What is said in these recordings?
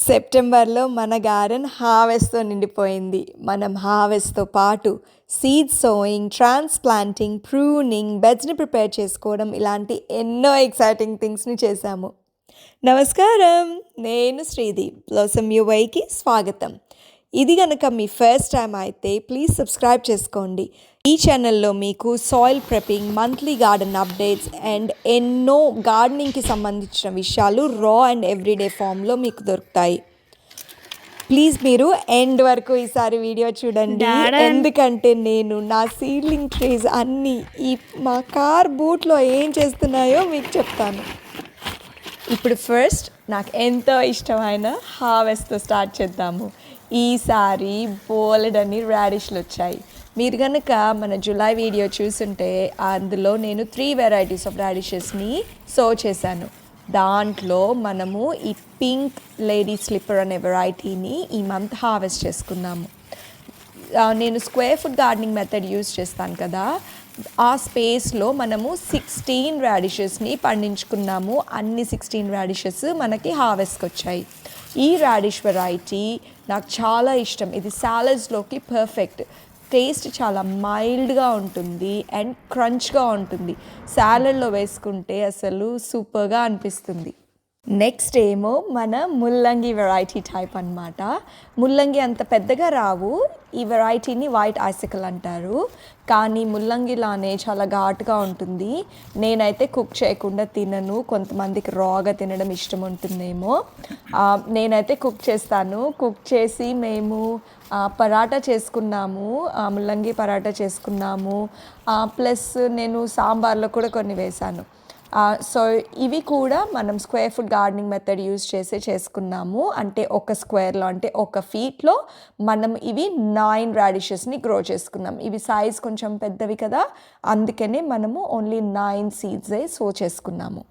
సెప్టెంబర్లో మన గార్డెన్ హార్వెస్ట్తో నిండిపోయింది. మనం హార్వెస్ట్తో పాటు సీడ్ సోయింగ్ ట్రాన్స్ప్లాంటింగ్ ప్రూనింగ్ బెడ్స్ని ప్రిపేర్ చేసుకోవడం ఇలాంటి ఎన్నో ఎక్సైటింగ్ థింగ్స్ని చేశాము. నమస్కారం! నేను శ్రీదీప్. బ్లోసమ్ యువైకి స్వాగతం. ఇది కనుక మీ ఫస్ట్ టైం అయితే ప్లీజ్ సబ్స్క్రైబ్ చేసుకోండి. ఈ ఛానల్లో మీకు soil prepping monthly garden updates and ఎన్నో గార్డెనింగ్కి సంబంధించిన విషయాలు రా అండ్ ఎవ్రీడే ఫామ్లో మీకు దొరుకుతాయి. ప్లీజ్ మీరు ఎండ్ వరకు ఈసారి వీడియో చూడండి. ఎందుకంటే నేను నా సీలింగ్ ట్రీస్ అన్నీ ఈ మా కార్ బూట్లో ఏం చేస్తున్నాయో మీకు చెప్తాను. ఇప్పుడు ఫస్ట్ నాకు ఎంతో ఇష్టమైన హార్వెస్ట్తో స్టార్ట్ చేద్దాము. ఈసారి బోలెడని రాడిష్లు వచ్చాయి. మీరు కనుక మన జులై వీడియో చూసుంటే అందులో నేను త్రీ వెరైటీస్ ఆఫ్ రాడిషెస్ని సో చేశాను. దాంట్లో మనము ఈ పింక్ లేడీ స్లిప్పర్ అనే వెరైటీని ఈ మంత్ హార్వెస్ట్ చేసుకున్నాము నేను square foot gardening method use చేస్తాను కదా. ఆ స్పేస్లో మనము సిక్స్టీన్ రాడిషెస్ని పండించుకున్నాము. అన్ని సిక్స్టీన్ రాడిషెస్ మనకి హార్వెస్ట్కి వచ్చాయి. ఈ రాడిష్ వెరైటీ నాకు చాలా ఇష్టం. ఇది సాలడ్స్లోకి పర్ఫెక్ట్ టేస్ట్ చాలా మైల్డ్గా ఉంటుంది అండ్ క్రంచ్గా ఉంటుంది. సాలడ్లో వేసుకుంటే అసలు సూపర్గా అనిపిస్తుంది. నెక్స్ట్ ఏమో మన ముల్లంగి వెరైటీ టైప్ అన్నమాట. ముల్లంగి అంత పెద్దగా రావు. ఈ వెరైటీని వైట్ ఐసికల్ అంటారు. కానీ ముల్లంగిలానే చాలా ఘాటుగా ఉంటుంది. నేనైతే కుక్ చేయకుండా తినను. కొంతమందికి రాగా తినడం ఇష్టం ఉంటుందేమో. నేనైతే కుక్ చేస్తాను. కుక్ చేసి మేము పరాటా చేసుకున్నాము. ముల్లంగి పరాటా చేసుకున్నాము. ప్లస్ నేను సాంబార్లో కూడా కొన్ని వేశాను సో ఇవి కూడా మనం square foot gardening method use చేసి చేసుకున్నాము. అంటే ఒక స్క్వేర్లో అంటే ఒక ఫీట్లో మనం ఇవి నైన్ రాడిషెస్ని గ్రో చేసుకున్నాం. ఇవి సైజ్ కొంచెం పెద్దవి కదా అందుకనే మనము ఓన్లీ నైన్ సీడ్సే సో చేసుకున్నాము.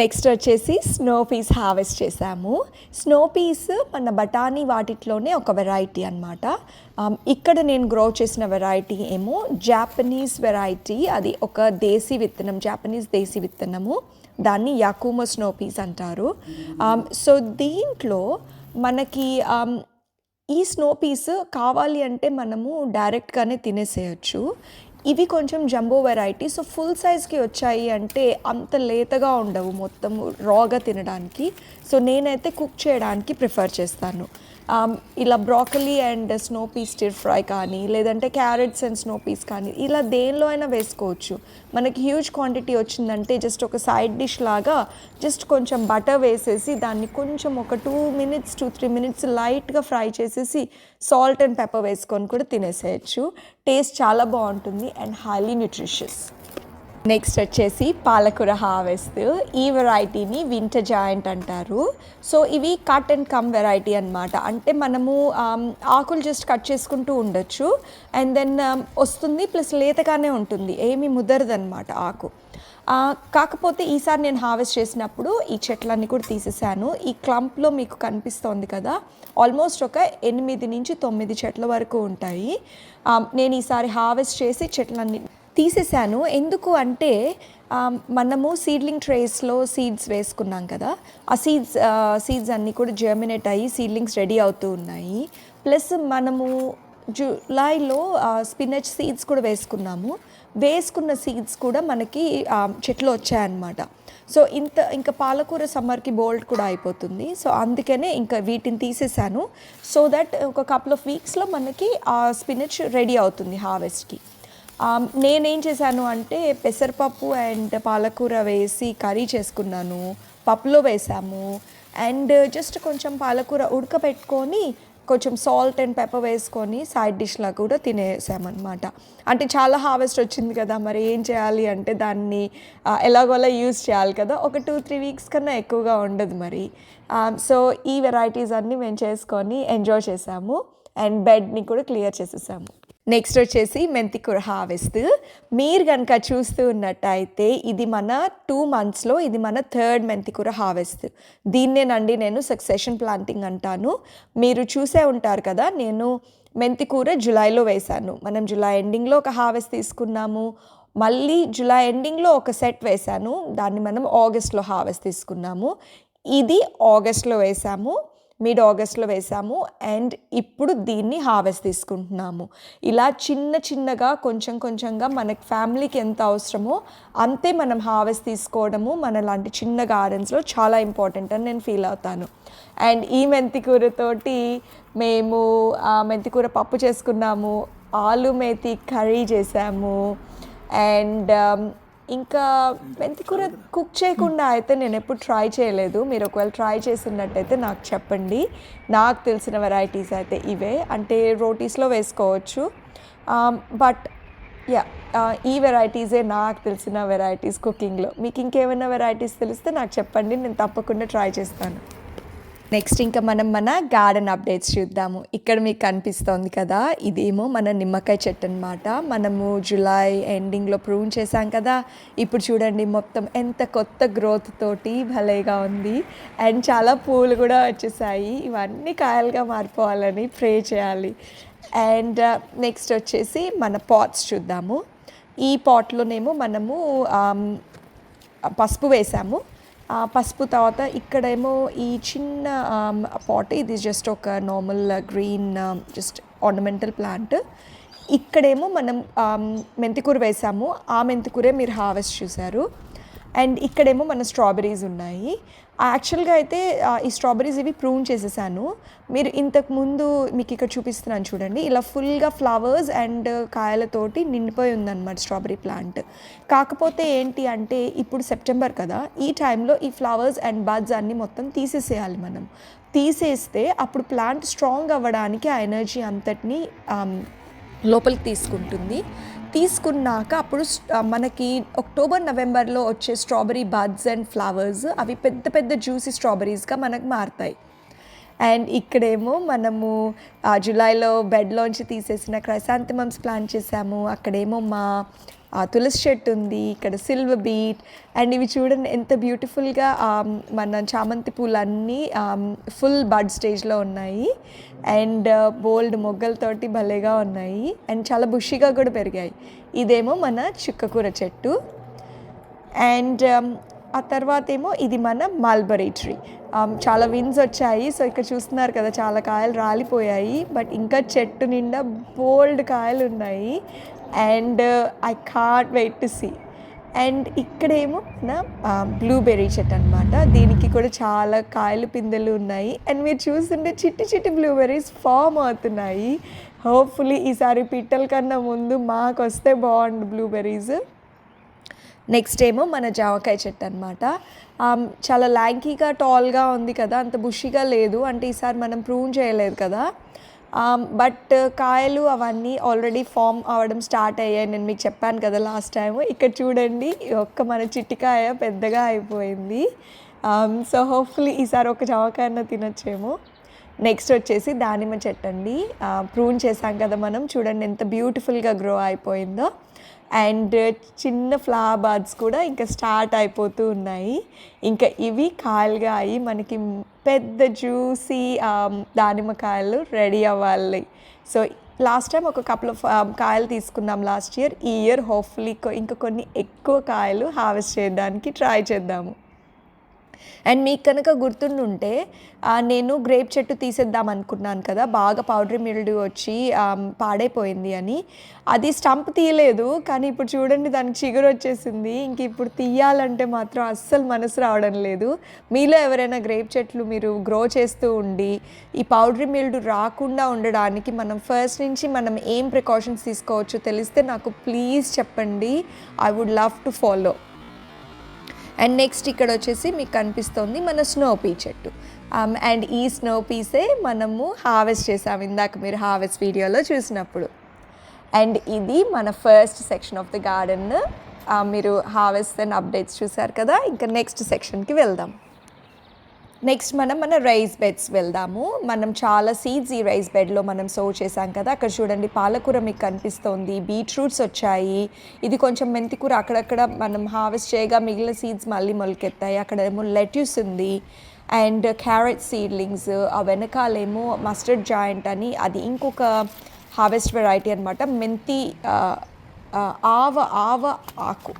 నెక్స్ట్ వచ్చేసి స్నో పీస్ హార్వెస్ట్ చేసాము స్నో పీస్ మన బఠానీ వాటిట్లోనే ఒక వెరైటీ అనమాట um, ఇక్కడ నేను గ్రో చేసిన వెరైటీ ఏమో జాపనీస్ వెరైటీ అది ఒక దేశీ విత్తనం జాపనీస్ దేశీ విత్తనము. దాన్ని యాకుమో స్నో పీస్ అంటారు. Um, సో దీంట్లో మనకి um, ఈ స్నో పీస్ కావాలి అంటే మనము డైరెక్ట్గానే తినేసేయచ్చు. ఇవి కొంచెం జంబో వెరైటీ సో ఫుల్ సైజ్కి వచ్చాయి అంటే అంత లేతగా ఉండవు మొత్తం రాగా తినడానికి. సో నేనైతే కుక్ చేయడానికి ప్రిఫర్ చేస్తాను. Um, ఇలా broccoli and snow peas stir fry కానీ లేదంటే క్యారెట్స్ అండ్ స్నో పీస్ కానీ ఇలా దేనిలో అయినా వేసుకోవచ్చు. మనకి హ్యూజ్ క్వాంటిటీ వచ్చిందంటే జస్ట్ ఒక సైడ్ డిష్ లాగా జస్ట్ కొంచెం బటర్ వేసేసి దాన్ని కొంచెం ఒక two minutes two three minutes లైట్గా ఫ్రై చేసేసి సాల్ట్ అండ్ పెప్పర్ వేసుకొని కూడా తినేసేయచ్చు. టేస్ట్ చాలా బాగుంటుంది అండ్ హైలీ న్యూట్రిషియస్ నెక్స్ట్ వచ్చేసి పాలకూర హార్వెస్ట్. ఈ వెరైటీని వింటర్ జాయింట్ అంటారు. సో ఇవి కట్ అండ్ కమ్ వెరైటీ అన్నమాట. అంటే మనము ఆకులు జస్ట్ కట్ చేసుకుంటూ ఉండొచ్చు. అండ్ దెన్ వస్తుంది ప్లస్ లేతగానే ఉంటుంది. ఏమీ ముదరదు అనమాట ఆకు కాకపోతే ఈసారి నేను హార్వెస్ట్ చేసినప్పుడు ఈ చెట్లన్నీ కూడా తీసేసాను. ఈ క్లంప్లో మీకు కనిపిస్తోంది కదా ఆల్మోస్ట్ ఒక ఎనిమిది నుంచి తొమ్మిది చెట్ల వరకు ఉంటాయి. నేను ఈసారి హార్వెస్ట్ చేసి చెట్లన్నీ తీసేసాను ఎందుకు అంటే మనము సీడ్లింగ్ ట్రేస్లో సీడ్స్ వేసుకున్నాం కదా. ఆ సీడ్స్ సీడ్స్ అన్నీ కూడా జర్మినేట్ అయ్యి సీడ్లింగ్స్ రెడీ అవుతూ ఉన్నాయి. ప్లస్ మనము జూలైలో స్పినచ్ సీడ్స్ కూడా వేసుకున్నాము. వేసుకున్న సీడ్స్ కూడా మనకి చెట్లు వచ్చాయన్నమాట. సో ఇంత ఇంకా పాలకూర సమ్మర్కి బోల్డ్ కూడా అయిపోతుంది. సో అందుకనే ఇంకా వీటిని తీసేసాను సో దట్ ఒక కపుల్ ఆఫ్ వీక్స్లో మనకి ఆ స్పినచ్ రెడీ అవుతుంది హార్వెస్ట్కి నేనేం చేశాను అంటే పెసరపప్పు అండ్ పాలకూర వేసి కర్రీ చేసుకున్నాను పప్పులో వేసాము. అండ్ జస్ట్ కొంచెం పాలకూర ఉడకబెట్టుకొని కొంచెం సాల్ట్ అండ్ పెప్పర్ వేసుకొని సైడ్ డిష్లా కూడా తినేసామన్నమాట. అంటే చాలా హార్వెస్ట్ వచ్చింది కదా మరి ఏం చేయాలి అంటే దాన్ని ఎలాగోలా యూస్ చేయాలి కదా. ఒక టూ త్రీ వీక్స్ కన్నా ఎక్కువగా ఉండదు మరి. సో ఈ వెరైటీస్ అన్నీ మేము చేసుకొని ఎంజాయ్ చేసాము. అండ్ బెడ్ని కూడా క్లియర్ చేసేసాము. నెక్స్ట్ వచ్చేసి మెంతికూర హార్వెస్ట్. మీరు కనుక చూస్తూ ఉన్నట్టయితే ఇది మన టూ మంత్స్లో ఇది మన థర్డ్ మెంతికూర హార్వెస్ట్. దీన్నేనండి నేను సక్సెషన్ ప్లాంటింగ్ అంటాను. మీరు చూసే ఉంటారు కదా నేను మెంతికూర జులైలో వేశాను. మనం జులై ఎండింగ్లో ఒక హార్వెస్ట్ తీసుకున్నాము. మళ్ళీ జులై ఎండింగ్లో ఒక సెట్ వేశాను. దాన్ని మనం ఆగస్ట్లో హార్వెస్ట్ తీసుకున్నాము. ఇది ఆగస్ట్లో వేసాము మిడ్ ఆగస్ట్లో వేసాము. అండ్ ఇప్పుడు దీన్ని హార్వెస్ట్ తీసుకుంటున్నాము. ఇలా చిన్న చిన్నగా కొంచెం కొంచెంగా మన ఫ్యామిలీకి ఎంత అవసరమో అంతే మనం హార్వెస్ట్ తీసుకోవడము మన లాంటి చిన్న గార్డెన్స్లో చాలా ఇంపార్టెంట్ అని నేను ఫీల్ అవుతాను. అండ్ ఈ మెంతికూరతోటి మేము ఆ మెంతికూర పప్పు చేసుకున్నాము ఆలు మేతి కర్రీ చేసాము. అండ్ ఇంకా మెంతికూర కుక్ చేయకుండా అయితే నేను ఎప్పుడు ట్రై చేయలేదు. మీరు ఒకవేళ ట్రై చేసినట్టయితే నాకు చెప్పండి. నాకు తెలిసిన వెరైటీస్ అయితే ఇవే. అంటే రోటీస్లో వేసుకోవచ్చు. బట్ యా ఈ వెరైటీసే నాకు తెలిసిన వెరైటీస్ కుకింగ్లో మీకు ఇంకేమైనా వెరైటీస్ తెలిస్తే నాకు చెప్పండి. నేను తప్పకుండా ట్రై చేస్తాను. నెక్స్ట్ ఇంకా మనం మన గార్డెన్ అప్డేట్స్ చూద్దాము. ఇక్కడ మీకు కనిపిస్తోంది కదా ఇదేమో మన నిమ్మకాయ చెట్టు అనమాట మనము జూలై ఎండింగ్లో ప్రూవ్ చేసాం కదా ఇప్పుడు చూడండి మొత్తం ఎంత కొత్త గ్రోత్ తోటి భలేగా ఉంది. అండ్ చాలా పూలు కూడా వచ్చేసాయి. ఇవన్నీ కాయలుగా మారిపోవాలని ప్రే చేయాలి. అండ్ uh, నెక్స్ట్ వచ్చేసి మన పాట్స్ చూద్దాము. ఈ పాట్లోనేమో మనము um, పసుపు వేసాము. పసుపు తర్వాత ఇక్కడేమో ఈ చిన్న పాట్ ఇది జస్ట్ ఒక normal green just ornamental plant ఇక్కడేమో మనం మెంతికూర వేసాము. ఆ మెంతికూరే మీరు హార్వెస్ట్ చూసారు అండ్ ఇక్కడేమో మన స్ట్రాబెరీస్ ఉన్నాయి. యాక్చువల్గా అయితే ఈ స్ట్రాబెరీస్ ఇవి ప్రూన్ చేసేసాను. మీరు ఇంతకు ముందు మీకు ఇక్కడ చూపిస్తున్నాను చూడండి. ఇలా ఫుల్గా ఫ్లవర్స్ అండ్ కాయలతోటి నిండిపోయి ఉందన్నమాట స్ట్రాబెరీ ప్లాంట్. కాకపోతే ఏంటి అంటే ఇప్పుడు సెప్టెంబర్ కదా ఈ టైంలో ఈ ఫ్లవర్స్ అండ్ బడ్స్ అన్నీ మొత్తం తీసేసేయాలి మనం. తీసేస్తే అప్పుడు ప్లాంట్ స్ట్రాంగ్ అవ్వడానికి ఆ ఎనర్జీ అంతటిని లోపలికి తీసుకుంటుంది. తీసుకున్నాక అప్పుడు మనకి అక్టోబర్ నవంబర్లో వచ్చే స్ట్రాబెరీ బడ్స్ అండ్ ఫ్లవర్స్ అవి పెద్ద పెద్ద జ్యూసీ స్ట్రాబెరీస్గా మనకు మారుతాయి. అండ్ ఇక్కడేమో మనము జూలైలో బెడ్లోంచి తీసేసిన క్రైసాంతమమ్స్ ప్లాన్ చేసాము. అక్కడేమో మా తులసి చెట్టు ఉంది ఇక్కడ సిల్వర్ బీట్ అండ్ ఇవి చూడండి ఎంత బ్యూటిఫుల్గా మన చామంతి పూలన్నీ ఫుల్ బడ్ స్టేజ్లో ఉన్నాయి. అండ్ బోల్డ్ మొగ్గలతోటి భలేగా ఉన్నాయి. అండ్ చాలా బుషిగా కూడా పెరిగాయి. ఇదేమో మన చుక్కకూర చెట్టు. అండ్ ఆ తర్వాత ఏమో ఇది మన మల్బరీ ట్రీ Um, చాలా విన్స్ వచ్చాయి. సో ఇక్కడ చూస్తున్నారు కదా చాలా కాయలు రాలిపోయాయి. బట్ ఇంకా చెట్టు నిండా బోల్డ్ కాయలు ఉన్నాయి. And I can't wait to see and ఇక్కడేమో నా బ్లూబెర్రీ um, చెట్టు అనమాట దీనికి కూడా చాలా కాయలు పిందెలు ఉన్నాయి. అండ్ మీరు చూస్తుంటే చిట్టి చిట్టి బ్లూబెర్రీస్ ఫామ్ అవుతున్నాయి. హోప్ఫుల్లీ ఈసారి పిట్టల కన్నా ముందు మాకు వస్తే బాగుండు బ్లూబెర్రీస్ నెక్స్ట్ ఏమో మన జామకాయ చెట్టు అనమాట చాలా ల్యాంకీగా టాల్గా ఉంది కదా అంత బుషిగా లేదు అంటే ఈసారి మనం ప్రూన్ చేయలేదు కదా. బట్ uh, కాయలు అవన్నీ ఆల్రెడీ ఫామ్ అవ్వడం స్టార్ట్ అయ్యాయి. నేను మీకు చెప్పాను కదా లాస్ట్ టైం ఇక్కడ చూడండి ఒక్క మన చిట్టికాయ పెద్దగా అయిపోయింది. సో హోప్ఫుల్లీ ఈసారి ఒక జామకాయన తినొచ్చేమో. నెక్స్ట్ వచ్చేసి దానిమ్మ చెట్టు అండి. ప్రూన్ చేసాం కదా మనం. చూడండి ఎంత బ్యూటిఫుల్గా గ్రో అయిపోయిందో. అండ్ చిన్న ఫ్లవర్ బర్డ్స్ కూడా ఇంకా స్టార్ట్ అయిపోతూ ఉన్నాయి. ఇంకా ఇవి కాయలుగా అయ్యి మనకి పెద్ద జ్యూసీ దానిమ్మకాయలు రెడీ అవ్వాలి. సో లాస్ట్ టైం ఒక కపుల్ కాయలు తీసుకున్నాం లాస్ట్ ఇయర్. ఈ ఇయర్ హోప్ఫుల్లీ ఇంకా కొన్ని ఎక్కువ కాయలు హార్వెస్ట్ చేయడానికి ట్రై చేద్దాము. అండ్ మీకు కనుక గుర్తుండుంటే నేను గ్రేప్ చెట్టు తీసేద్దాం అనుకున్నాను కదా బాగా పౌడర్ మిల్డ్ వచ్చి పాడైపోయింది అని. అది స్టంప్ తీయలేదు కానీ ఇప్పుడు చూడండి దానికి చిగురు వచ్చేసింది. ఇంక ఇప్పుడు తీయాలంటే మాత్రం అస్సలు మనసు రావడం లేదు. మీలో ఎవరైనా గ్రేప్ చెట్లు మీరు గ్రో చేస్తూ ఉండి ఈ పౌడర్ మిల్డ్ రాకుండా ఉండడానికి మనం ఫస్ట్ నుంచి మనం ఏం ప్రికాషన్స్ తీసుకోవచ్చో తెలిస్తే నాకు ప్లీజ్ చెప్పండి. I would love to follow and next ఇక్కడ వచ్చేసి మీకు కనిపిస్తుంది మన స్నో పీ చెట్టు. Um, అండ్ ఈ స్నో పీసే మనము హార్వెస్ట్ చేసాము ఇందాక మీరు హార్వెస్ట్ వీడియోలో చూసినప్పుడు. అండ్ ఇది మన first section of the garden మీరు హార్వెస్ట్ అండ్ అప్డేట్స్ చూసారు కదా? ఇంకా నెక్స్ట్ సెక్షన్కి వెళ్దాం. నెక్స్ట్ మనం మన రైస్ బెడ్స్ వెళ్దాము. మనం చాలా సీడ్స్ ఈ రైస్ బెడ్లో మనం సో చేసాం కదా. అక్కడ చూడండి పాలకూర మీకు కనిపిస్తోంది. బీట్రూట్స్ వచ్చాయి. ఇది కొంచెం మెంతికూర అక్కడక్కడ మనం హార్వెస్ట్ చేయగా మిగిలిన సీడ్స్ మళ్ళీ మొలకెత్తాయి. అక్కడ ఏమో లెట్యూస్ ఉంది. అండ్ క్యారెట్ సీడ్లింగ్స్ ఆ వెనకాలేమో మస్టర్డ్ జాయింట్ అని. అది ఇంకొక హార్వెస్ట్ వెరైటీ అనమాట మెంతి ఆవ ఆవ ఆకు.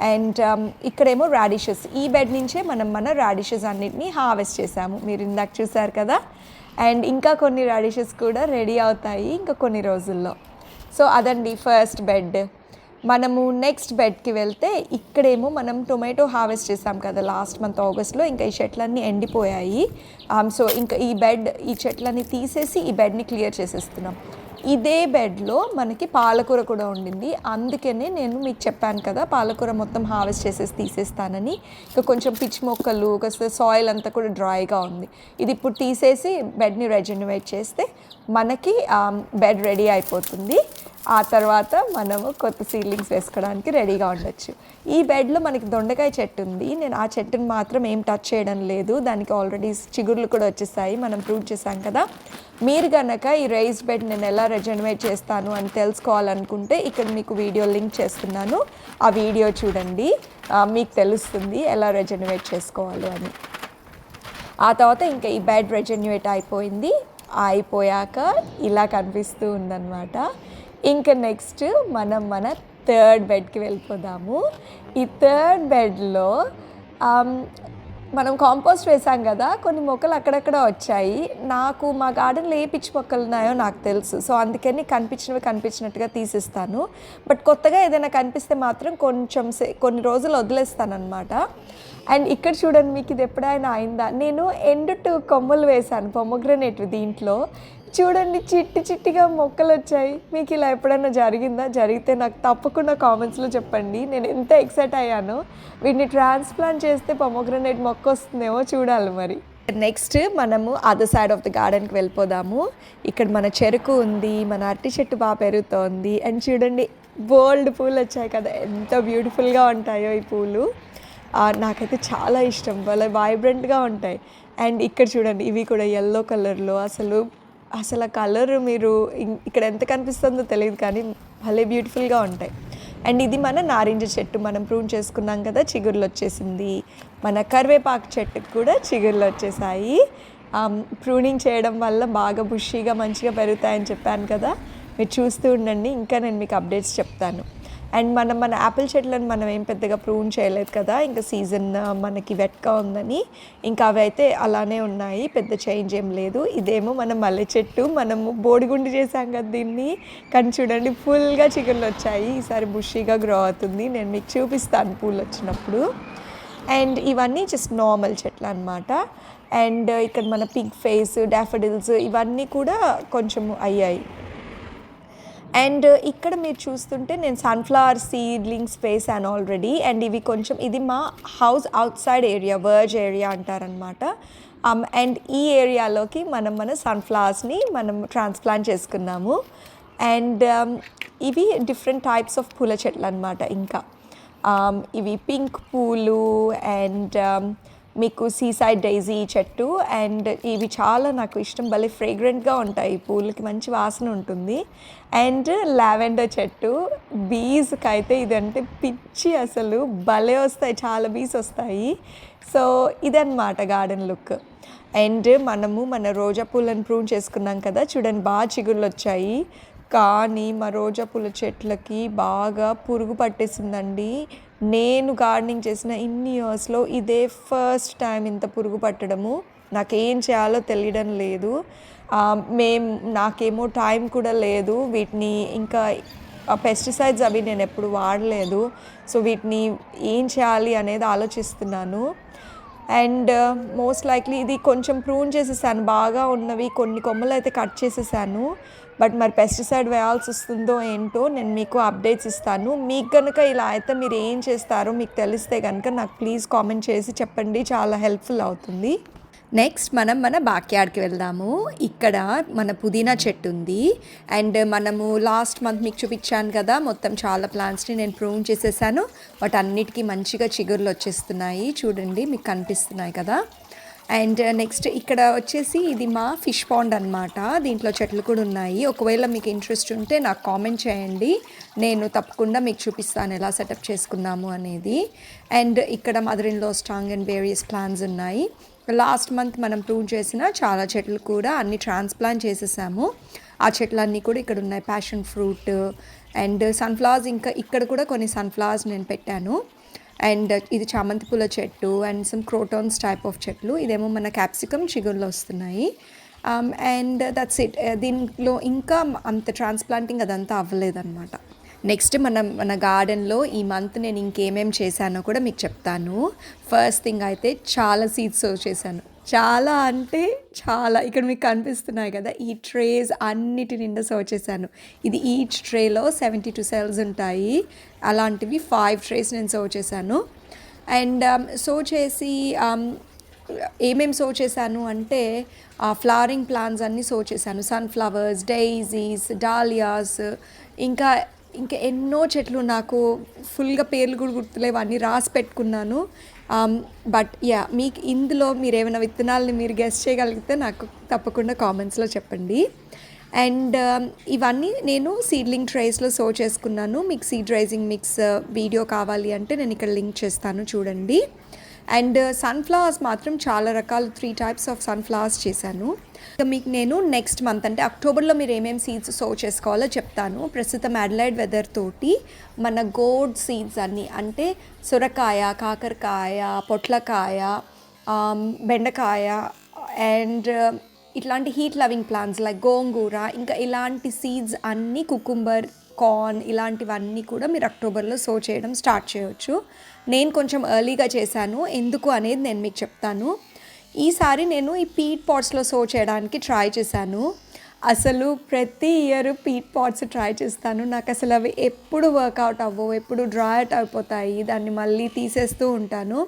అండ్ um, ఇక్కడేమో రాడిషెస్ ఈ బెడ్ నుంచే మనం మన రాడిషెస్ అన్నిటినీ హార్వెస్ట్ చేసాము మీరు ఇందాక చూసారు కదా? అండ్ ఇంకా కొన్ని రాడిషెస్ కూడా రెడీ అవుతాయి ఇంకా కొన్ని రోజుల్లో. సో అదండి ఫస్ట్ బెడ్ మనము నెక్స్ట్ బెడ్కి వెళ్తే ఇక్కడేమో మనం టొమాటో హార్వెస్ట్ చేసాం కదా లాస్ట్ మంత్ ఆగస్ట్లో ఇంకా ఈ చెట్లన్నీ ఎండిపోయాయి. Um, సో ఇంకా ఈ బెడ్ ఈ చెట్లన్నీ తీసేసి ఈ బెడ్ని క్లియర్ చేసేస్తున్నాం. ఇదే బెడ్లో మనకి పాలకూర కూడా ఉండింది. అందుకనే నేను మీకు చెప్పాను కదా పాలకూర మొత్తం హార్వెస్ట్ చేసేసి తీసేస్తానని. ఇంకా కొంచెం పిచ్చి మొక్కలు ఒక సాయిల్ అంతా కూడా డ్రైగా ఉంది. ఇది ఇప్పుడు తీసేసి బెడ్ని రెజెన్యువేట్ చేస్తే మనకి um, బెడ్ రెడీ అయిపోతుంది. ఆ తర్వాత మనము కొత్త సీలింగ్స్ వేసుకోవడానికి రెడీగా ఉండొచ్చు. ఈ బెడ్లో మనకి దొండకాయ చెట్టు ఉంది. నేను ఆ చెట్టుని మాత్రం ఏం టచ్ చేయడం లేదు. దానికి ఆల్రెడీ చిగుర్లు కూడా వచ్చేసాయి. మనం ప్రూవ్ చేసాం కదా. మీరు కనుక ఈ రైస్ బెడ్ నేను ఎలా రెజనవేట్ చేస్తాను అని తెలుసుకోవాలనుకుంటే ఇక్కడ మీకు వీడియో లింక్ చేస్తున్నాను. ఆ వీడియో చూడండి. మీకు తెలుస్తుంది ఎలా రెజనవేట్ చేసుకోవాలి అని. ఆ తర్వాత ఇంకా ఈ బెడ్ రెజన్యుయేట్ అయిపోయింది. అయిపోయాక ఇలా కనిపిస్తూ ఉందన్నమాట. ఇంకా నెక్స్ట్ మనం మన థర్డ్ బెడ్కి వెళ్ళిపోదాము. ఈ థర్డ్ బెడ్లో um, మనం కాంపోస్ట్ వేసాం కదా కొన్ని మొక్కలు అక్కడక్కడ వచ్చాయి. నాకు మా గార్డెన్లో ఏ పిచ్చి మొక్కలు ఉన్నాయో నాకు తెలుసు. సో అందుకని కనిపించినవి కనిపించినట్టుగా తీసిస్తాను. బట్ కొత్తగా ఏదైనా కనిపిస్తే మాత్రం కొంచెం సే కొన్ని రోజులు వదిలేస్తాను అండ్ ఇక్కడ చూడండి మీకు ఇది ఎప్పుడైనా అయిందా? నేను ఎండు టూ కొమ్మలు వేశాను పొమ్మగ్రనేటివి దీంట్లో. చూడండి చిట్టి చిట్టిగా మొక్కలు వచ్చాయి మీకు ఇలా ఎప్పుడైనా జరిగిందా? జరిగితే నాకు తప్పకుండా కామెంట్స్లో చెప్పండి. నేను ఎంత ఎక్సైట్ అయ్యానో. వీటిని ట్రాన్స్ప్లాంట్ చేస్తే పొమోగ్రనేట్ మొక్క వస్తుందేమో చూడాలి మరి. నెక్స్ట్ మనము అదర్ సైడ్ ఆఫ్ ద గార్డెన్కి వెళ్ళిపోదాము. ఇక్కడ మన చెరుకు ఉంది మన అరటి చెట్టు బాగా పెరుగుతోంది. అండ్ చూడండి బోల్డ్ పూలు వచ్చాయి కదా ఎంత బ్యూటిఫుల్గా ఉంటాయో ఈ పూలు. నాకైతే చాలా ఇష్టం. వాళ్ళ వైబ్రెంట్గా ఉంటాయి. అండ్ ఇక్కడ చూడండి ఇవి కూడా ఎల్లో కలర్లో అసలు అసలు ఆ కలర్ మీరు ఇక్కడ ఎంత కనిపిస్తుందో తెలియదు కానీ భలే బ్యూటిఫుల్గా ఉంటాయి. అండ్ ఇది మన నారింజ చెట్టు మనం ప్రూన్ చేసుకున్నాం కదా చిగుర్లు వచ్చేసింది. మన కరివేపాకు చెట్టుకు కూడా చిగుర్లు వచ్చేసాయి. ప్రూనింగ్ చేయడం వల్ల బాగా బుషీగా మంచిగా పెరుగుతాయని చెప్పాను కదా. మీరు చూస్తూ ఉండండి ఇంకా నేను మీకు అప్డేట్స్ చెప్తాను. అండ్ మనం మన యాపిల్ చెట్లను మనం ఏం పెద్దగా ప్రూన్ చేయలేదు కదా ఇంకా సీజన్ మనకి వెట్గా ఉందని. ఇంకా అవి అయితే అలానే ఉన్నాయి పెద్ద చేంజ్ ఏం లేదు. ఇదేమో మన మల్లె చెట్టు మనము బోడిగుండి చేసాం కదా దీన్ని. కానీ చూడండి ఫుల్గా చికెన్లు వచ్చాయి. ఈసారి బుషీగా గ్రో అవుతుంది. నేను మీకు చూపిస్తాను పూలు వచ్చినప్పుడు. అండ్ ఇవన్నీ జస్ట్ నార్మల్ చెట్లు అనమాట అండ్ ఇక్కడ మన పిగ్ ఫేస్ డాఫడిల్స్ ఇవన్నీ కూడా కొంచెం అయ్యాయి. అండ్ ఇక్కడ మీరు చూస్తుంటే నేను సన్ఫ్లవర్ సీడ్లింగ్స్ వేసాను ఆల్రెడీ అండ్ ఇవి కొంచెం ఇది మా house outside area verge area అంటారనమాట అండ్ ఈ ఏరియాలోకి మనం మన సన్ఫ్లవర్స్ని మనం ట్రాన్స్ప్లాంట్ చేసుకున్నాము. అండ్ um, ఇవి డిఫరెంట్ టైప్స్ ఆఫ్ పూల చెట్లు అనమాట ఇంకా um, ఇవి పింక్ పూలు అండ్ um, మీకు సీసైడ్ డైజీ చెట్టు అండ్ ఇవి చాలా నాకు ఇష్టం. భలే ఫ్రేగ్రెంట్గా ఉంటాయి. పూలకి మంచి వాసన ఉంటుంది. అండ్ లావెండర్ చెట్టు బీజ్కి అయితే ఇదంటే పిచ్చి అసలు. భలే వస్తాయి. చాలా బీస్ వస్తాయి. సో ఇదన్నమాట గార్డెన్ లుక్ అండ్ మనము మన రోజా పూలను ప్రూవ్ చేసుకున్నాం కదా. చూడండి బాగా చిగుళ్ళు వచ్చాయి. కానీ మా రోజా పూల చెట్లకి బాగా పురుగు పట్టేసిందండి. నేను గార్డెనింగ్ చేసిన ఇన్ని ఇయర్స్లో ఇదే ఫస్ట్ టైం ఇంత పురుగు పట్టడము. నాకేం చేయాలో తెలియడం లేదు. మేం నాకేమో టైం కూడా లేదు. వీటిని ఇంకా పెస్టిసైడ్స్ అవి నేను ఎప్పుడు వాడలేదు. సో వీటిని ఏం చేయాలి అనేది ఆలోచిస్తున్నాను. అండ్ మోస్ట్ లైక్లీ ఇది కొంచెం ప్రూన్ చేసేసాను. బాగా ఉన్నవి కొన్ని కొమ్మలు అయితే కట్ చేసేసాను. బట్ మరి పెస్టిసైడ్ వేయాల్సి వస్తుందో ఏంటో నేను మీకు అప్డేట్స్ ఇస్తాను. మీకు కనుక ఇలా అయితే మీరు ఏం చేస్తారో మీకు తెలిస్తే కనుక నాకు ప్లీజ్ కామెంట్ చేసి చెప్పండి. చాలా హెల్ప్ఫుల్ అవుతుంది. నెక్స్ట్ మనం మన బ్యాక్యార్డ్కి వెళ్దాము. ఇక్కడ మన పుదీనా చెట్టు ఉంది. అండ్ మనము లాస్ట్ మంత్ మీకు చూపించాను కదా మొత్తం చాలా ప్లాంట్స్ని నేను ప్రూవ్ చేసేసాను. వాటి అన్నిటికీ మంచిగా చిగుర్లు వచ్చేస్తున్నాయి. చూడండి మీకు కనిపిస్తున్నాయి కదా. అండ్ నెక్స్ట్ ఇక్కడ వచ్చేసి ఇది మా ఫిష్ పాండ్ అనమాట దీంట్లో చెట్లు కూడా ఉన్నాయి. ఒకవేళ మీకు ఇంట్రెస్ట్ ఉంటే నాకు కామెంట్ చేయండి. నేను తప్పకుండా మీకు చూపిస్తాను ఎలా సెటప్ చేసుకున్నాము అనేది. అండ్ ఇక్కడ mother ఇన్లో strong and various plants ఉన్నాయి. లాస్ట్ మంత్ మనం ప్రూన్ చేసిన చాలా చెట్లు కూడా అన్ని ట్రాన్స్ప్లాంట్ చేసేసాము. ఆ చెట్లన్నీ కూడా ఇక్కడ ఉన్నాయి. ప్యాషన్ ఫ్రూట్ అండ్ సన్ఫ్లవర్స్ ఇంకా ఇక్కడ కూడా కొన్ని సన్ఫ్లవర్స్ నేను పెట్టాను. అండ్ ఇది చామంతి పూల చెట్టు and some crotons type of చెట్లు. ఇదేమో మన క్యాప్సికమ్ చిగుళ్ళు వస్తున్నాయి. అండ్ దట్స్ ఇట్ దీంట్లో ఇంకా అంత ట్రాన్స్ప్లాంటింగ్ అదంతా అవ్వలేదన్నమాట. నెక్స్ట్ మనం మన గార్డెన్లో ఈ మంత్ నేను ఇంకేమేం చేశానో కూడా మీకు చెప్తాను. ఫస్ట్ థింగ్ అయితే చాలా సీడ్స్ సో చేశాను. చాలా అంటే చాలా ఇక్కడ మీకు కనిపిస్తున్నాయి కదా ఈ ట్రేస్ అన్నిటి నిండా సర్వ్ చేశాను. ఇది ఈచ్ ట్రేలో సెవెంటీ టూ సెల్స్ ఉంటాయి. అలాంటివి ఫైవ్ ట్రేస్ నేను సర్వ్ చేశాను. అండ్ సో um, చేసి um, ఏమేమి సో చేశాను అంటే ఫ్లవరింగ్ ప్లాంట్స్ అన్నీ సో చేశాను. సన్ఫ్లవర్స్ డైజీస్ డాలియాస్ ఇంకా ఇంకా ఎన్నో చెట్లు నాకు ఫుల్గా పేర్లు కూడా గుర్తులేవు అన్నీ రాసి పెట్టుకున్నాను. బట్ యా మీకు ఇందులో మీరు ఏమైనా విత్తనాలని మీరు గెస్ట్ చేయగలిగితే నాకు తప్పకుండా కామెంట్స్లో చెప్పండి. అండ్ um, ఇవన్నీ నేను సీడ్లింగ్ ట్రైస్లో సో చేసుకున్నాను. మీకు సీడ్ రైజింగ్ మిక్స్ వీడియో కావాలి అంటే నేను ఇక్కడ లింక్ చేస్తాను చూడండి. అండ్ సన్ఫ్లవర్స్ uh, మాత్రం చాలా రకాలు త్రీ టైప్స్ ఆఫ్ సన్ఫ్లవర్స్ చేశాను. ఇక మీకు నేను నెక్స్ట్ మంత్ అంటే అక్టోబర్లో మీరు ఏమేమి సీడ్స్ సో చేసుకోవాలో చెప్తాను. ప్రస్తుతం అడ్లైడ్ వెదర్ తోటి మన గోడ్ సీడ్స్ అన్నీ అంటే సొరకాయ కాకరకాయ పొట్లకాయ బెండకాయ అండ్ ఇట్లాంటి హీట్ లవింగ్ ప్లాంట్స్ లైక్ గోంగూర ఇంకా ఇలాంటి సీడ్స్ అన్నీ కుకుంబర్ కార్న్ ఇలాంటివన్నీ కూడా మీరు అక్టోబర్లో సో చేయడం స్టార్ట్ చేయొచ్చు. నేను కొంచెం ఎర్లీగా చేశాను. ఎందుకు అనేది నేను మీకు చెప్తాను. ఈసారి నేను ఈ పీట్ పాట్స్లో సో చేయడానికి ట్రై చేశాను. అసలు ప్రతి ఇయర్ పీట్ పాట్స్ ట్రై చేస్తాను. నాకు అసలు అవి ఎప్పుడు వర్కౌట్ అవ్వవు ఎప్పుడు డ్రాయట్ అయిపోతాయి. దాన్ని మళ్ళీ తీసేస్తూ ఉంటాను.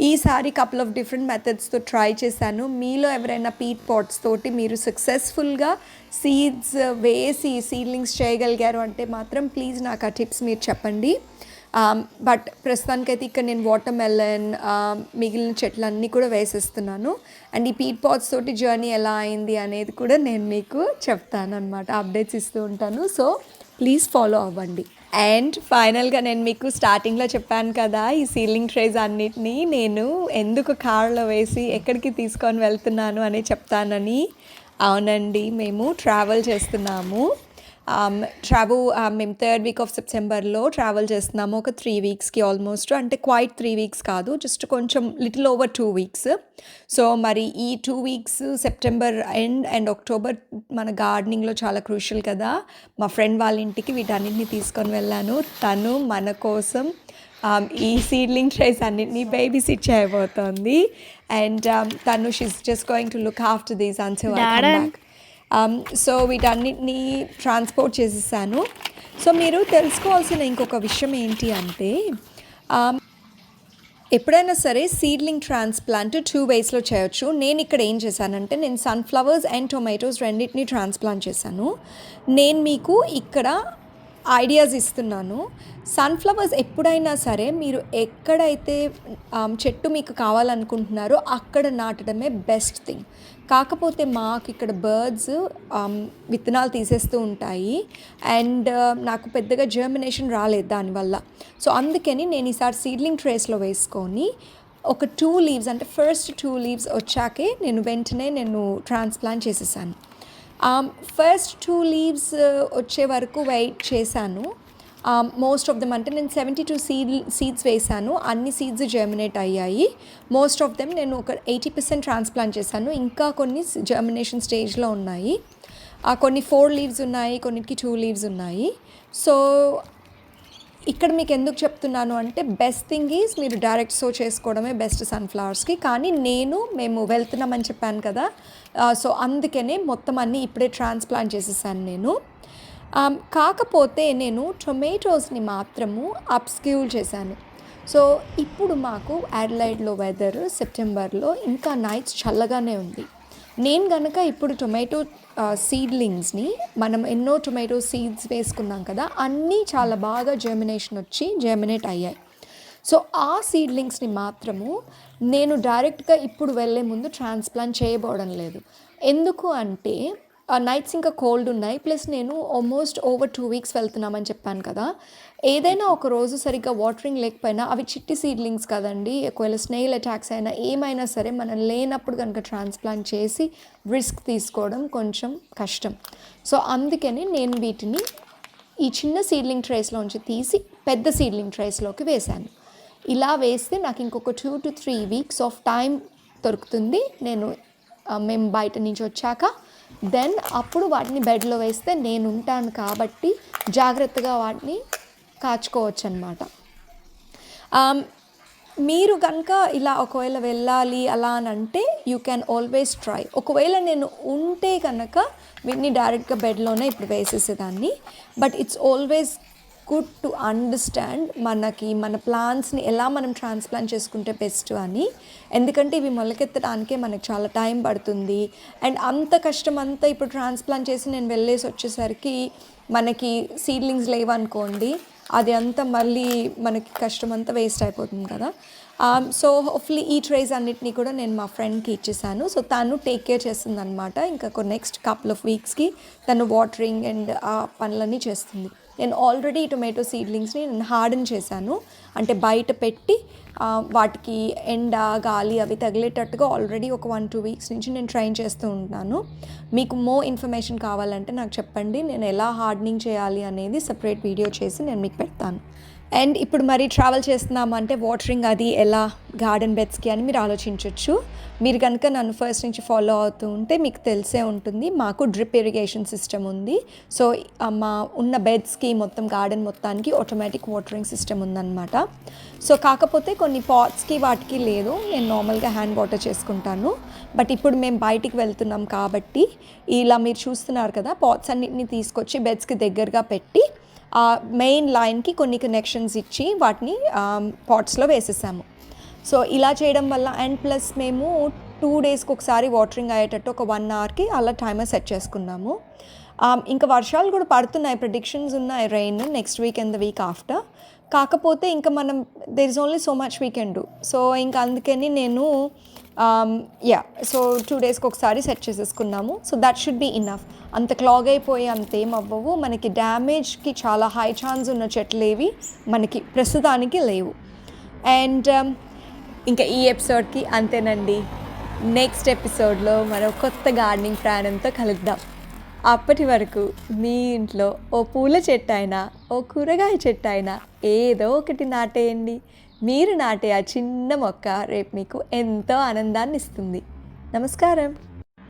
ఈసారి కపుల్ ఆఫ్ డిఫరెంట్ మెథడ్స్తో ట్రై చేశాను. మీలో ఎవరైనా పీట్ పాట్స్ తోటి మీరు సక్సెస్ఫుల్గా సీడ్స్ వేసి సీడ్లింగ్స్ చేయగలిగారు అంటే మాత్రం ప్లీజ్ నాకు ఆ టిప్స్ మీరు చెప్పండి. Um, బట్ ప్రస్తుతానికైతే ఇక్కడ నేను వాటర్ మెలన్ um, మిగిలిన చెట్లన్నీ కూడా వేసేస్తున్నాను. అండ్ ఈ పీట్ పాట్స్ తోటి జర్నీ ఎలా అయింది అనేది కూడా నేను మీకు చెప్తాను అనమాట అప్డేట్స్ ఇస్తూ ఉంటాను. సో ప్లీజ్ ఫాలో అవ్వండి. అండ్ ఫైనల్గా నేను మీకు స్టార్టింగ్లో చెప్పాను కదా ఈ సీలింగ్ ట్రేస్ అన్నిటినీ నేను ఎందుకు కార్లో వేసి ఎక్కడికి తీసుకొని వెళ్తున్నాను అని చెప్తానని. అవునండి మేము ట్రావెల్ చేస్తున్నాము. ట్రావెల్ మేము థర్డ్ వీక్ ఆఫ్ సెప్టెంబర్లో ట్రావెల్ చేస్తున్నాము ఒక త్రీ వీక్స్కి ఆల్మోస్ట్ అంటే క్వైట్ త్రీ వీక్స్ కాదు జస్ట్ కొంచెం little over two weeks so మరి ఈ two weeks September end and October మన గార్డెనింగ్లో చాలా క్రూషియల్ కదా. మా ఫ్రెండ్ వాళ్ళ ఇంటికి వీటన్నిటిని తీసుకొని వెళ్ళాను. తను మన కోసం um, ఈ సీడ్లింగ్ ట్రైస్ అన్నిటిని బేబీ సిట్ చేయబోతోంది అండ్ తను she's just going to look after these answer back Um, so వీటన్నిటినీ వీటన్నిటిని ట్రాన్స్పోర్ట్ చేసేసాను. సో మీరు తెలుసుకోవాల్సిన ఇంకొక విషయం ఏంటి అంటే um, ఎప్పుడైనా సరే సీడ్లింగ్ ట్రాన్స్ప్లాంట్ టూ వేస్లో చేయొచ్చు. నేను ఇక్కడ ఏం చేశానంటే నేను సన్ఫ్లవర్స్ అండ్ టొమాటోస్ రెండింటిని ట్రాన్స్ప్లాంట్ చేశాను. నేను మీకు ఇక్కడ ఐడియాస్ ఇస్తున్నాను. సన్ఫ్లవర్స్ ఎప్పుడైనా సరే మీరు ఎక్కడైతే um, చెట్టు మీకు కావాలనుకుంటున్నారో అక్కడ నాటడమే బెస్ట్ థింగ్ కాకపోతే మాకు ఇక్కడ బర్డ్స్ విత్తనాలు తీసేస్తూ ఉంటాయి. అండ్ నాకు పెద్దగా జర్మినేషన్ రాలేదు దానివల్ల. సో అందుకని నేను ఈసారి సీడ్లింగ్ ట్రేస్లో వేసుకొని ఒక టూ లీవ్స్ అంటే ఫస్ట్ టూ లీవ్స్ వచ్చాకే నేను వెంటనే నేను ట్రాన్స్ప్లాంట్ చేసేసాను. ఫస్ట్ టూ లీవ్స్ వచ్చే వరకు వెయిట్ చేశాను. మోస్ట్ ఆఫ్ దెమ్ అంటే నేను సెవెంటీ టూ సీడ్ సీడ్స్ వేసాను అన్ని సీడ్స్ జర్మినేట్ అయ్యాయి. మోస్ట్ ఆఫ్ దెమ్ నేను ఒక ఎయిటీ పర్సెంట్ ట్రాన్స్ప్లాంట్ చేశాను. ఇంకా కొన్ని జర్మినేషన్ స్టేజ్లో ఉన్నాయి. కొన్ని ఫోర్ లీవ్స్ ఉన్నాయి కొన్నిటికి టూ లీవ్స్ ఉన్నాయి. సో ఇక్కడ మీకు ఎందుకు చెప్తున్నాను అంటే బెస్ట్ థింగ్ ఈజ్ మీరు డైరెక్ట్ సో చేసుకోవడమే బెస్ట్ సన్ఫ్లవర్స్కి కానీ నేను మేము వెళ్తున్నామని చెప్పాను కదా. సో అందుకనే మొత్తం అన్నీ ఇప్పుడే ట్రాన్స్ప్లాంట్ చేసేసాను నేను. కాకపోతే నేను టొమాటోస్ని మాత్రము అప్స్క్యూల్ చేశాను. సో ఇప్పుడు మాకు యాడ్లైడ్లో వెదర్ సెప్టెంబర్లో ఇంకా నైట్స్ చల్లగానే ఉంది. నేను గనక ఇప్పుడు టొమాటో సీడ్లింగ్స్ని మనం ఎన్నో టొమాటో సీడ్స్ వేసుకున్నాం కదా అన్నీ చాలా బాగా జర్మినేషన్ వచ్చి జర్మినేట్ అయ్యాయి. సో ఆ సీడ్లింగ్స్ని మాత్రము నేను డైరెక్ట్గా ఇప్పుడు వెళ్ళే ముందు ట్రాన్స్ప్లాంట్ చేయబోవడం లేదు. ఎందుకు అంటే నైట్స్ ఇంకా కోల్డ్ ఉన్నాయి. ప్లస్ నేను ఆల్మోస్ట్ ఓవర్ టూ వీక్స్ వెళ్తున్నామని చెప్పాను కదా. ఏదైనా ఒక రోజు సరిగ్గా వాటరింగ్ లేకపోయినా అవి చిట్టి సీడ్లింగ్స్ కదండి. ఒకవేళ స్నేల్ అటాక్స్ అయినా ఏమైనా సరే మనం లేనప్పుడు కనుక ట్రాన్స్ప్లాంట్ చేసి రిస్క్ తీసుకోవడం కొంచెం కష్టం. సో అందుకని నేను వీటిని ఈ చిన్న సీడ్లింగ్ ట్రేస్లోంచి తీసి పెద్ద సీడ్లింగ్ ట్రేస్లోకి వేశాను. ఇలా వేస్తే నాకు ఇంకొక two to three weeks of time దొరుకుతుంది. నేను మేము బయట నుంచి వచ్చాక దెన్ అప్పుడు వాటిని బెడ్లో వేస్తే నేను ఉంటాను కాబట్టి జాగ్రత్తగా వాటిని కాచుకోవచ్చు అనమాట మీరు కనుక ఇలా ఒకవేళ వెళ్ళాలి అలా అని అంటే యూ క్యాన్ ఆల్వేస్ ట్రై ఒకవేళ నేను ఉంటే కనుక వీటిని డైరెక్ట్గా బెడ్లోనే ఇప్పుడు వేసేసేదాన్ని. But it's always good to understand మనకి మన ప్లాన్స్ని ఎలా మనం ట్రాన్స్ప్లాంట్ చేసుకుంటే బెస్ట్ అని. ఎందుకంటే ఇవి మొలకెత్తడానికే మనకు చాలా టైం పడుతుంది. అండ్ అంత కష్టం అంతా ఇప్పుడు ట్రాన్స్ప్లాంట్ చేసి నేను వెళ్ళేసి వచ్చేసరికి మనకి సీడ్లింగ్స్ లేవనుకోండి అది అంతా మళ్ళీ మనకి కష్టం అంతా వేస్ట్ అయిపోతుంది కదా. Um, సో హోప్ఫుల్లీ ఈ ట్రైస్ అన్నిటినీ కూడా నేను మా ఫ్రెండ్కి ఇచ్చేసాను. సో తను టేక్ కేర్ చేస్తుంది అనమాట ఇంకా నెక్స్ట్ కపుల్ ఆఫ్ వీక్స్కి తను వాటరింగ్ అండ్ ఆ పనులన్నీ చేస్తుంది. నేను ఆల్రెడీ టొమాటో సీడ్లింగ్స్ని నేను హార్డన్ చేశాను. అంటే బయట పెట్టి వాటికి ఎండ గాలి అవి తగిలేటట్టుగా ఆల్రెడీ ఒక వన్ టూ వీక్స్ నుంచి నేను ట్రైన్ చేస్తూ ఉంటాను మీకు మో ఇన్ఫర్మేషన్ కావాలంటే నాకు చెప్పండి. నేను ఎలా హార్డనింగ్ చేయాలి అనేది సపరేట్ వీడియో చేసి నేను మీకు పెడతాను. అండ్ ఇప్పుడు మరి ట్రావెల్ చేస్తున్నాము అంటే వాటరింగ్ అది ఎలా గార్డెన్ బెడ్స్కి అని మీరు ఆలోచించవచ్చు మీరు కనుక నన్ను ఫస్ట్ నుంచి ఫాలో అవుతూ ఉంటే మీకు తెలిసే ఉంటుంది మాకు డ్రిప్ ఇరిగేషన్ సిస్టమ్ ఉంది. సో మా ఉన్న బెడ్స్కి మొత్తం గార్డెన్ మొత్తానికి ఆటోమేటిక్ వాటరింగ్ సిస్టమ్ ఉందన్నమాట. సో కాకపోతే కొన్ని పాట్స్కి వాటికి లేదు నేను నార్మల్గా హ్యాండ్ వాటర్ చేసుకుంటాను. బట్ ఇప్పుడు మేము బయటికి వెళ్తున్నాం కాబట్టి ఇలా మీరు చూస్తున్నారు కదా పాట్స్ అన్నిటిని తీసుకొచ్చి బెడ్స్కి దగ్గరగా పెట్టి ఆ మెయిన్ లైన్కి కొన్ని కనెక్షన్స్ ఇచ్చి వాటిని పాట్స్లో వేసేసాము. సో ఇలా చేయడం వల్ల అండ్ ప్లస్ మేము టూ డేస్కి ఒకసారి వాటరింగ్ అయ్యేటట్టు ఒక వన్ అవర్కి అలా టైమర్ సెట్ చేసుకున్నాము. ఇంకా వర్షాలు కూడా పడుతున్నాయి. ప్రిడిక్షన్స్ ఉన్నాయి. Rain next week and the week after కాకపోతే ఇంకా మనం there is only so much weekend so ఇంకా అందుకని నేను యా సో టూ డేస్కి ఒకసారి సెట్ చేసేసుకున్నాము. So that should be enough అంత క్లాగ్ అయిపోయి అంతేం అవ్వవు. మనకి డ్యామేజ్కి చాలా హై ఛాన్స్ ఉన్న చెట్లు ఏవి? మనకి ప్రస్తుతానికి లేవు. అండ్ um, ఇంకా ఈ ఎపిసోడ్కి అంతేనండి. నెక్స్ట్ ఎపిసోడ్లో మరో కొత్త గార్డెనింగ్ ప్రయాణంతో కలుద్దాం. అప్పటి వరకు మీ ఇంట్లో ఓ పూల చెట్టు అయినా ఓ కూరగాయ చెట్టు అయినా ఏదో ఒకటి నాటేయండి. మీరు నాటే ఆ చిన్న మొక్క రేపు మీకు ఎంతో ఆనందాన్ని ఇస్తుంది. నమస్కారం.